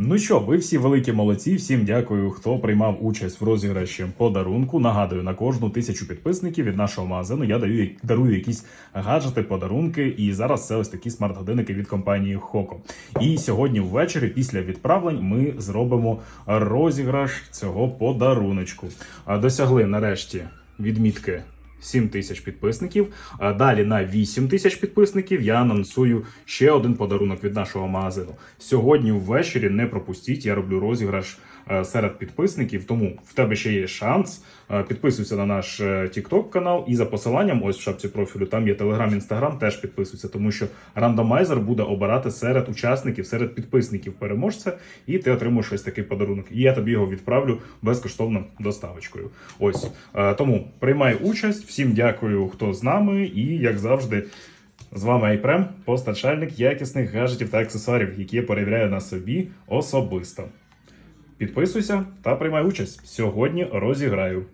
Ну що, ви всі великі молодці. Всім дякую, хто приймав участь в розіграші подарунку. Нагадую, на кожну тисячу підписників від нашого магазину я даю дарую якісь гаджети, подарунки. І зараз це ось такі смарт-годинники від компанії Хоко. І сьогодні ввечері, після відправлень, ми зробимо розіграш цього подаруночку. Досягли нарешті відмітки 7 тисяч підписників. Далі на 8 тисяч підписників я анонсую ще один подарунок від нашого магазину. Сьогодні ввечері не пропустіть. Я роблю розіграш е, серед підписників, тому в тебе ще є шанс. Е, Підписуйся на наш TikTok канал і за посиланням, ось в шапці профілю, там є Telegram, Instagram, теж підписуйся, тому що рандомайзер буде обирати серед учасників, серед підписників переможця, і ти отримуєш ось такий подарунок. І я тобі його відправлю безкоштовно доставочкою. Ось Е, тому приймай участь. Всім дякую, хто з нами, і як завжди. З вами Айпрем, постачальник якісних гаджетів та аксесуарів, які я перевіряю на собі особисто. Підписуйся та приймай участь. Сьогодні розіграю.